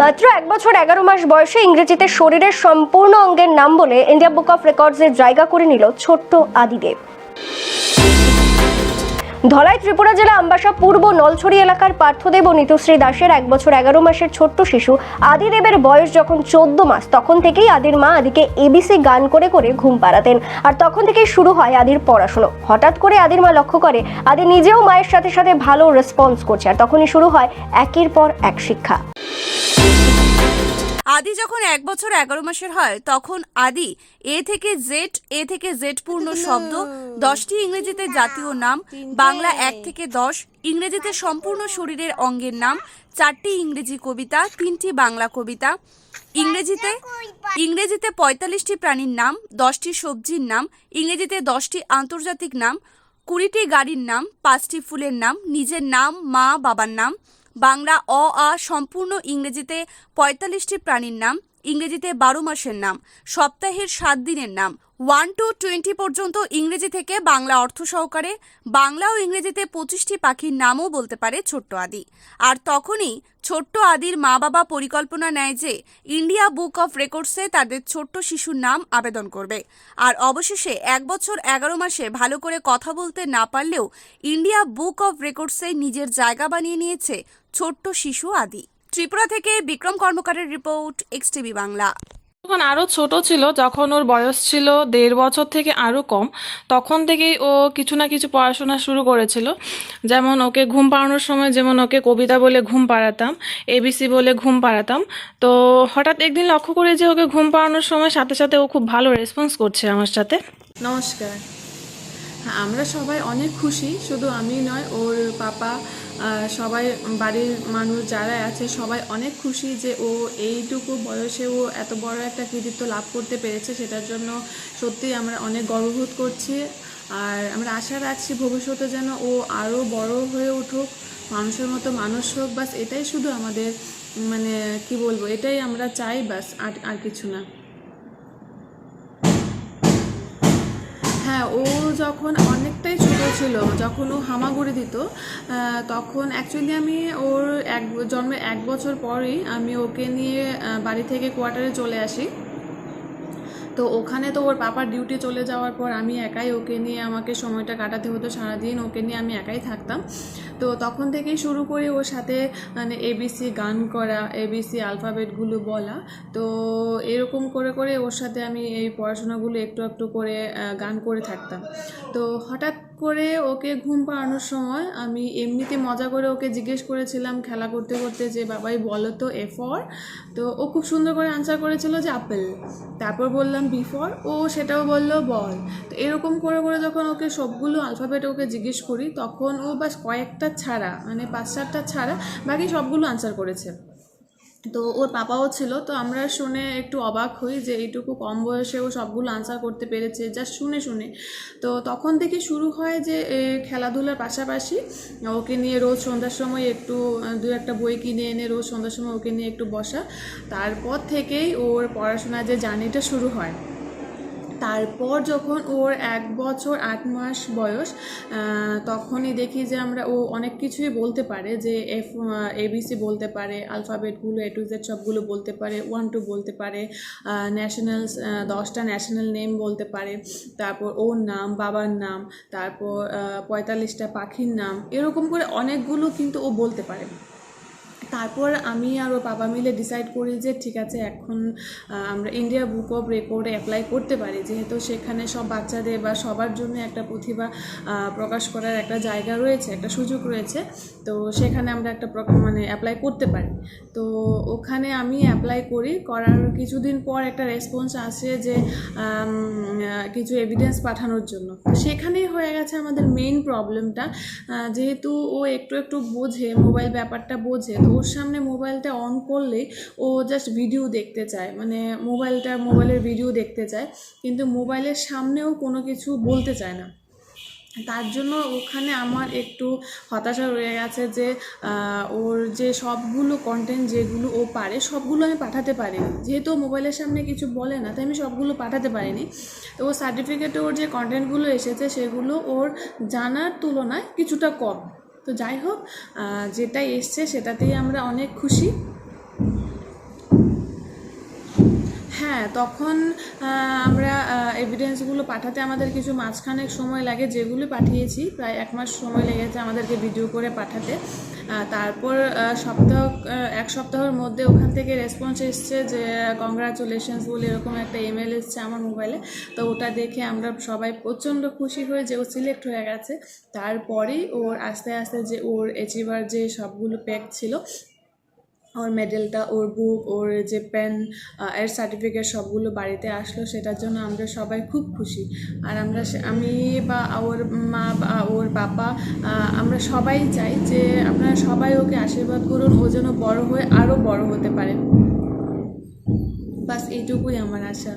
মাত্র এক বছর এগারো মাস বয়সে ইংরেজিতে শরীরের সম্পূর্ণ অঙ্গের নাম বলে ইন্ডিয়া বুক অফ রেকর্ডসের জায়গা করে নিল ছোট্ট আদিদেব। ধলাই ত্রিপুরা জেলা আম্বাসা পূর্ব নলছড়ি এলাকার পার্থদেব ও নিতুশ্রী দাসের এক বছর এগারো মাসের ছোট্ট শিশু আদিদেবের বয়স যখন চোদ্দ মাস, তখন থেকেই আদির মা আদিকে এবিসি গান করে করে ঘুম পাড়াতেন। আর তখন থেকেই শুরু হয় আদির পড়াশুনো। হঠাৎ করে আদির মা লক্ষ্য করে, আদি নিজেও মায়ের সাথে সাথে ভালো রেসপন্স করছে। আর তখনই শুরু হয় একের পর এক শিক্ষা। আদি যখন এক বছর এগারো মাসের হয় তখন আদি এ থেকে জেড এ থেকে জেড পূর্ণ শব্দ দশটি ইংরেজিতে জাতীয় নাম বাংলা এক থেকে দশ ইংরেজিতে সম্পূর্ণ শরীরের অঙ্গের নাম চারটি ইংরেজি কবিতা তিনটি বাংলা কবিতা। ইংরেজিতে ইংরেজিতে পঁয়তাল্লিশটি প্রাণীর নাম দশটি সবজির নাম ইংরেজিতে দশটি আন্তর্জাতিক নাম কুড়িটি গাড়ির নাম পাঁচটি ফুলের নাম নিজের নাম মা বাবার নাম বাংলা অ, আ সম্পূর্ণ ইংরেজিতে পঁয়তাল্লিশটি প্রাণীর নাম, ইংরেজিতে বারো মাসের নাম, সপ্তাহের সাত দিনের নাম ওয়ান টু টোয়েন্টি পর্যন্ত ইংরেজি থেকে বাংলা অর্থ সহকারে, বাংলা ও ইংরেজিতে পঁচিশটি পাখির নামও বলতে পারে ছোট্ট আদি। আর তখনই ছোট্ট আদির মা বাবা পরিকল্পনা নেয় যে ইন্ডিয়া বুক অফ রেকর্ডসে তাদের ছোট্ট শিশুর নাম আবেদন করবে। আর অবশেষে এক বছর এগারো মাসে ভালো করে কথা বলতে না পারলেও ইন্ডিয়া বুক অফ রেকর্ডসে নিজের জায়গা বানিয়ে নিয়েছে ছোট্ট শিশু আদি। ত্রিপুরা থেকে বিক্রম কর্মকারের রিপোর্ট এক্স টিভি বাংলা। যখন আরও ছোট ছিল, যখন ওর বয়স ছিল দেড় বছর থেকে আরও কম, তখন থেকেই ও কিছু না কিছু পড়াশোনা শুরু করেছিল। যেমন ওকে ঘুম পাড়ানোর সময় যেমন ওকে কবিতা বলে ঘুম পাড়াতাম এবিসি বলে ঘুম পাড়াতাম। তো হঠাৎ একদিন লক্ষ্য করে যে ওকে ঘুম পাড়ানোর সময় সাথে সাথে ও খুব ভালো রেসপন্স করছে আমার সাথে। নমস্কার। আমরা সবাই অনেক খুশি, শুধু আমি নয়, ওর পাপা সবাই বাড়ির মানুষ যারা আছে সবাই অনেক খুশি যে ও এইটুকু বয়সে ও এত বড় একটা কৃতিত্ব লাভ করতে পেরেছে, সেটার জন্য সত্যি আমরা অনেক গর্ববোধ করছি। আর আমরা আশা রাখছি ভবিষ্যতে যেন ও আরও বড় হয়ে উঠুক, মানুষের মতো মানুষ হোক বাস এটাই শুধু আমাদের মানে কি বলব, এটাই আমরা চাই বাস আর আর কিছু না। হ্যাঁ ও যখন অনেকটাই ছোট ছিল, যখন ও হামাগুড়ি দিত তখন অ্যাকচুয়ালি আমি ওর এক, জন্মের এক বছর পরেই আমি ওকে নিয়ে বাড়ি থেকে কোয়ার্টারে চলে আসি। তো ওখানে তো ওর পাপার ডিউটি চলে যাওয়ার পর আমি একাই ওকে নিয়ে আমাকে সময়টা কাটাতে হতো সারাদিন, ওকে নিয়ে আমি একাই থাকতাম। তো তখন থেকেই শুরু করে ওর সাথে মানে এবিসি গান করা এবিসি আলফাবেটগুলো বলা। তো এরকম করে করে ওর সাথে আমি এই পড়াশোনাগুলো একটু একটু করে গান করে থাকতাম। তো হঠাৎ করে ওকে ঘুম পাড়ানোর সময় আমি এমনিতে মজা করে ওকে জিজ্ঞেস করেছিলাম খেলা করতে করতে যে, বাবাই, বলো তো এ ফর তো ও খুব সুন্দর করে আনসার করেছিল যে, আপেল। তারপর বললাম বি ফর ও সেটাও বলল, বল। তো এরকম করে করে যখন ওকে সবগুলো আলফাবেট ওকে জিজ্ঞেস করি, তখন ও বাস কয়েকটা ছাড়া মানে পাঁচ সাতটা ছাড়া বাকি সবগুলো আনসার করেছে। তো ওর পাপাও ছিল, তো আমরা শুনে একটু অবাক হই যে এইটুকু কম বয়সে ও সবগুলো আনসার করতে পেরেছে যা শুনে শুনে। তো তখন থেকে শুরু হয় যে খেলাধুলার পাশাপাশি ওকে নিয়ে রোজ সন্ধ্যার সময় একটু, দু একটা বই কিনে এনে রোজ সন্ধ্যার সময় ওকে নিয়ে একটু বসা। তারপর থেকেই ওর পড়াশোনার যে জার্নিটা শুরু হয়। তারপর যখন ওর এক বছর আট মাস বয়স তখনই দেখি যে আমরা ও অনেক কিছুই বলতে পারে, যে এফ এবিসি বলতে পারে আলফাবেটগুলো এ টু জেড সবগুলো বলতে পারে ওয়ান টু বলতে পারে ন্যাশনাল দশটা ন্যাশনাল নেম বলতে পারে, তারপর ওর নাম, বাবার নাম, তারপর পঁয়তাল্লিশটা পাখির নাম, এরকম করে অনেকগুলো কিন্তু ও বলতে পারে। তারপর আমি আর ওর বাবা মিলে ডিসাইড করি যে ঠিক আছে, এখন আমরা ইন্ডিয়া বুক অফ রেকর্ডে অ্যাপ্লাই করতে পারি। যেহেতু সেখানে সব বাচ্চাদের বা সবার জন্য একটা প্রতিভা প্রকাশ করার একটা জায়গা রয়েছে, একটা সুযোগ রয়েছে, তো সেখানে আমরা একটা মানে অ্যাপ্লাই করতে পারি। তো ওখানে আমি অ্যাপ্লাই করি, করার কিছুদিন পর একটা রেসপন্স আসে যে কিছু এভিডেন্স পাঠানোর জন্য। সেখানেই হয়ে গেছে আমাদের মেইন প্রবলেমটা যেহেতু ও একটু একটু বোঝে মোবাইল ব্যাপারটা বোঝে, তো ওর সামনে মোবাইলটা অন করলেই ও জাস্ট ভিডিও দেখতে চায়। মানে মোবাইলটা, মোবাইলের ভিডিও দেখতে চায়। কিন্তু মোবাইলের সামনেও কোনো কিছু বলতে চায় না। তার জন্য ওখানে আমার একটু হতাশা রয়ে গেছে যে ওর যে সবগুলো কন্টেন্ট যেগুলো ও পারে, সবগুলো আমি পাঠাতে পারিনি। যেহেতু মোবাইলের সামনে কিছু বলে না, তাই আমি সবগুলো পাঠাতে পারিনি। তো ওর সার্টিফিকেটে ওর যে কন্টেন্টগুলো এসেছে, সেগুলো ওর জানার তুলনায় কিছুটা কম। তো যাই হোক যেটা এসছে সেটাতেই আমরা অনেক খুশি। হ্যাঁ তখন আমরা এভিডেন্সগুলো পাঠাতে আমাদের কিছু মাঝখানে সময় লাগে, যেগুলো পাঠিয়েছি, প্রায় এক মাস সময় লেগেছে আমাদেরকে ভিডিও করে পাঠাতে। তারপর সপ্তাহ এক সপ্তাহের মধ্যে ওখান থেকে রেসপন্স এসছে যে কংগ্রাচুলেশনস বলে এরকম একটা ইমেল এসছে আমার মোবাইলে তো ওটা দেখে আমরা সবাই প্রচণ্ড খুশি হয়ে যে, ও সিলেক্ট হয়ে গেছে। তারপরেই ওর আস্তে আস্তে যে, ওর অ্যাচিভার যে সবগুলো প্যাক ছিল ওর মেডেলটা ওর বুক ওর যে পেন এর সার্টিফিকেট সবগুলো বাড়িতে আসলো, সেটার জন্য আমরা সবাই খুব খুশি। আর আমরা আমি বা ওর মা বা ওর বাবা আমরা সবাই চাই যে আপনারা সবাই ওকে আশীর্বাদ করুন, ও যেন বড় হয়ে আরও বড় হতে পারে। বাস এইটুকুই আমার আশা।